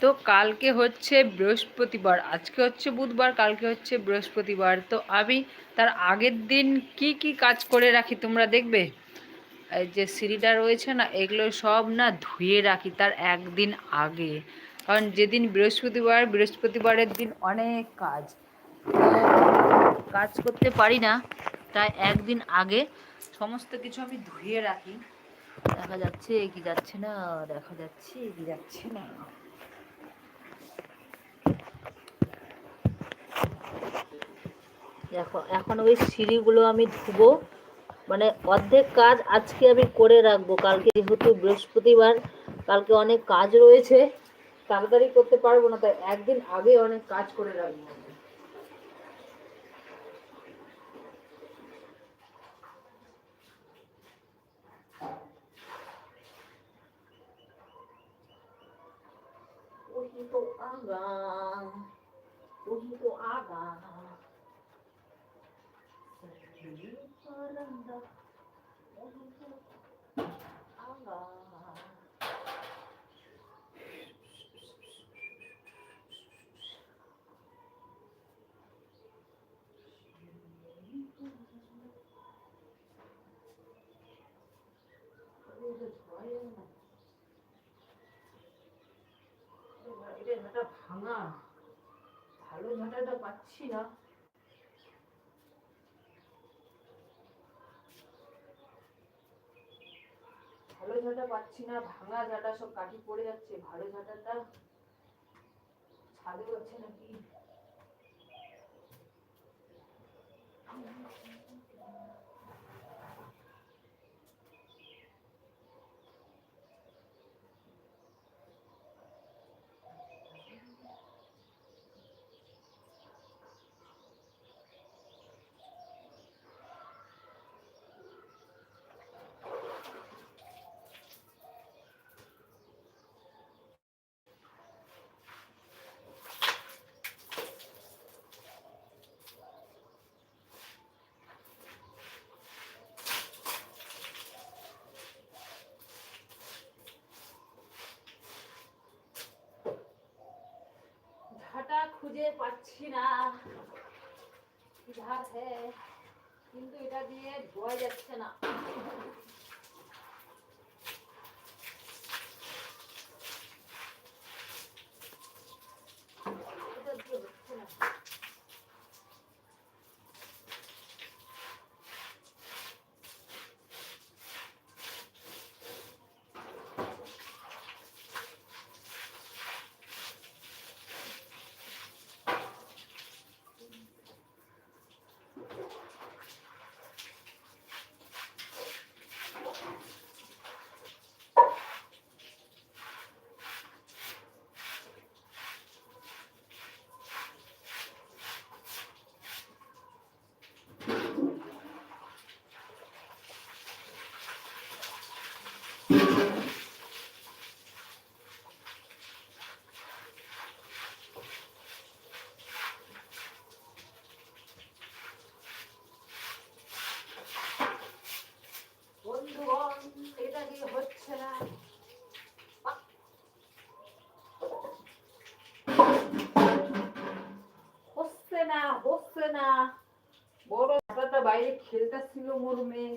তো কালকে হচ্ছে বৃহস্পতিবার, আজকে হচ্ছে বুধবার, কালকে হচ্ছে বৃহস্পতিবার। তো আমি তার আগের দিন কি কি কাজ করে রাখি তোমরা দেখবে? এই যে সিঁড়িটা রয়েছে না, এগুলো সব না ধুয়ে রাখি তার একদিন আগে। কারণ যেদিন বৃহস্পতিবার, বৃহস্পতিবারের দিন অনেক কাজ। কাজ করতে পারি না, তাই একদিন আগে সমস্ত কিছু আমি ধুয়ে রাখি। দেখা যাচ্ছে কি যাচ্ছে না, দেখা যাচ্ছে কি যাচ্ছে না। দেখো, এখন ওই সিঁড়িগুলো আমি ধুবো। মানে অর্ধেক কাজ আজকে আমি করে রাখব। কালকে যেহেতু বৃহস্পতিবার, কালকে অনেক কাজ রয়েছে। তাড়াতাড়ি করতে পারব না, তাই একদিন আগে অনেক কাজ করে রাখব। আগা ওহি তো আগা। এটা ঝাঁটা ভাঙা ভালো ঝাঁটাটা পাচ্ছি না। ভালো ঝাঁটা পাচ্ছি না, ভাঙা ঝাঁটা সব কাঠি পড়ে যাচ্ছে, ভালো ঝাঁটাটা ছাদে হচ্ছে নাকি? খুঁজে পাচ্ছি না। কিধার হে? কিন্তু এটা দিয়ে ধোয়া যাচ্ছে না এটা দিয়ে হচ্ছে না বন্ধুগণ এটা দিয়ে হচ্ছে না। বড় বাইরে খেলতেছিল মোর মেয়ে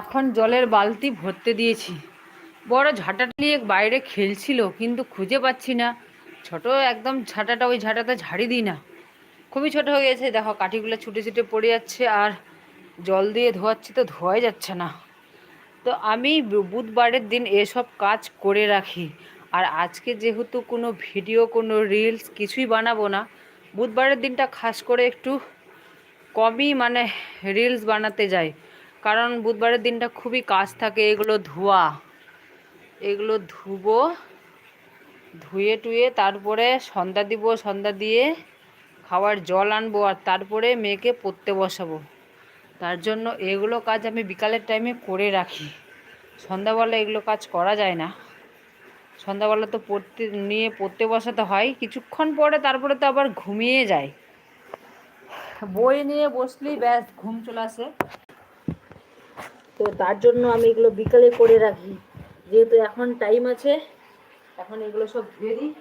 এখন জলের বালতি ভরতে দিয়েছি। বড় ঝাঁটাটা নিয়ে বাইরে খেলছিল, কিন্তু খুঁজে পাচ্ছি না। ছোট একদম ঝাঁটাটা ওই ঝাঁটাতে ঝাড়ি দিই না। খুবই ছোট হয়ে গেছে, দেখো কাঠিগুলো ছুটে ছুটে পড়ে যাচ্ছে আর জল দিয়ে ধোয়াচ্ছি তো ধোয়াই যাচ্ছে না। তো আমি বুধবারের দিন এসব কাজ করে রাখি। আর আজকে যেহেতু কোনো ভিডিও, কোনো রিলস কিছুই বানাবো না, বুধবারের দিনটা খাস করে একটু কমই মানে রিলস বানাতে যাই। কারণ বুধবারের দিনটা খুবই কাজ থাকে, এগুলো ধোয়া। এগুলো ধুবো, ধুয়ে টুয়ে তারপরে সন্ধ্যা দিব, সন্ধ্যা দিয়ে খাওয়ার জল আনব আর তারপরে মেয়েকে পড়তে বসাবো। তার জন্য এগুলো কাজ আমি বিকালের টাইমে করে রাখি। সন্ধ্যাবেলা এগুলো কাজ করা যায় না। সন্ধ্যাবেলা তো পড়তে, নিয়ে পড়তে বসাতে হয়, কিছুক্ষণ পরে তারপরে তো আবার ঘুমিয়ে যায়। বই নিয়ে বসলেই ব্যাস, ঘুম চলে আসে। তো তার জন্য আমি এগুলো বিকালে করে রাখি। যেহেতু এখন টাইম আছে, এখন এগুলো সব ধুয়ে দিই।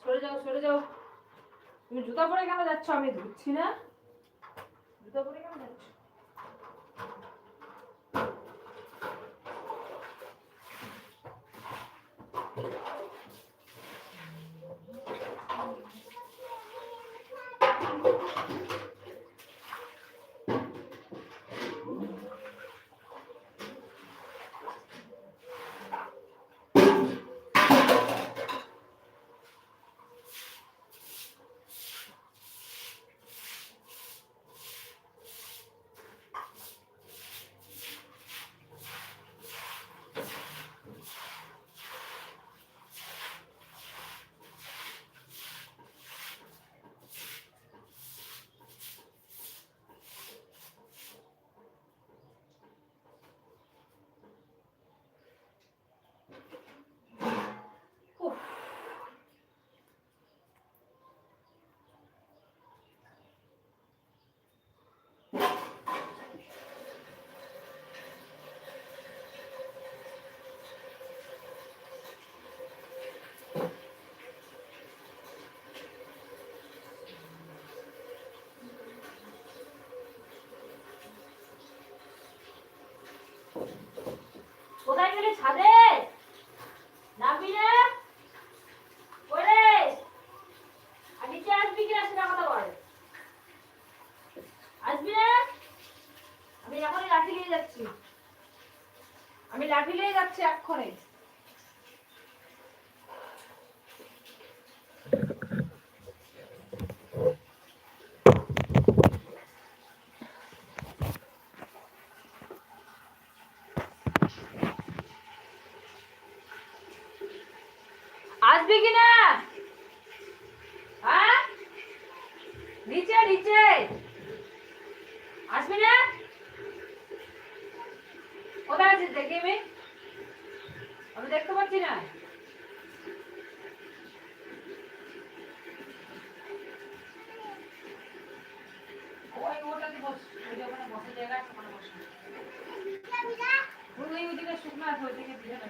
সরে যাও সরে যাও। তুমি জুতা পরে কেন যাচ্ছ? আমি ধুচ্ছি না জুতা পরে কেন যাচ্ছ উফ, কোথায় গেলি ছাদে? নামবি না আসবি আমি এখনই লাঠি নিয়ে যাচ্ছি। আমি লাঠি নিয়ে যাচ্ছি এক্ষণে হ্যাঁ? নিচে নিচে। আসবি না? কোথায় আছিস দেখি আমি? আমি দেখতে পাচ্ছি না। ওই ওখানে জায়গা আছে ওই আছে ওইদিকে দিলে না।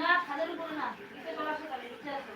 না খাদের উপরে না। নিচে চলে আসো নিচে আসো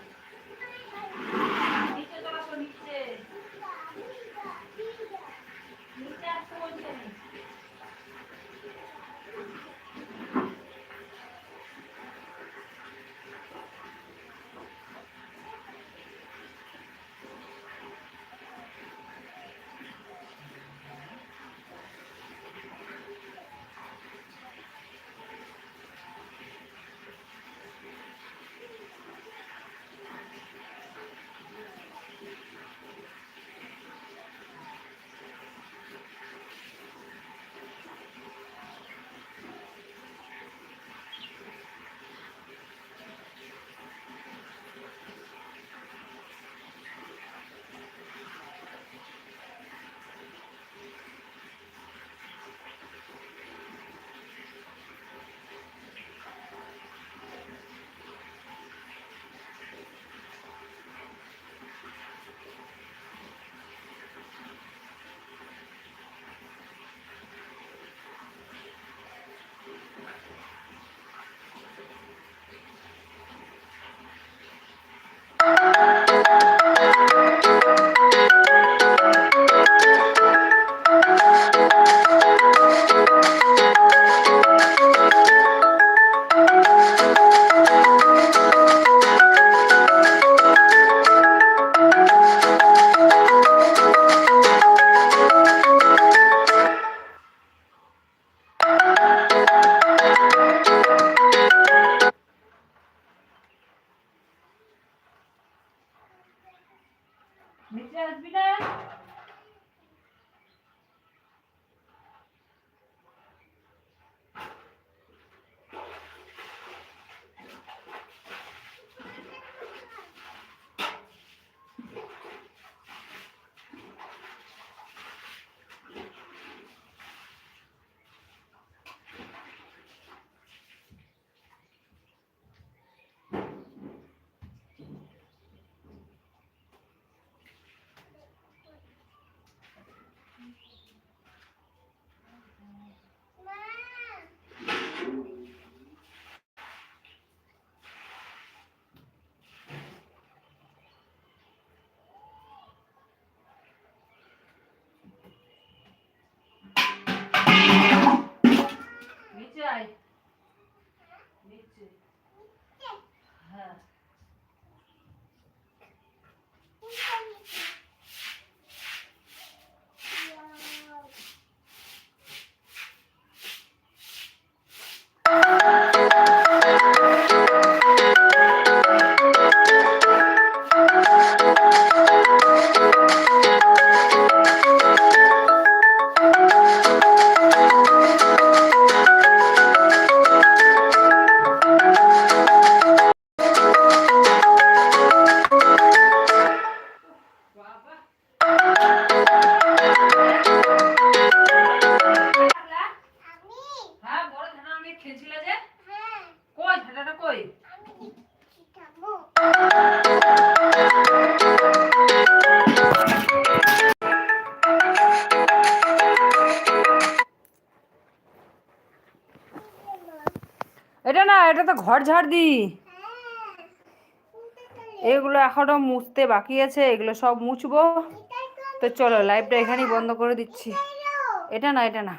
তো ঘর ঝাড় দি। এগুলো এখনও মুছতে বাকি আছে, এগুলো সব মুছবো। তো চলো লাইভটা এখানেই বন্ধ করে দিচ্ছি। এটা না এটা না।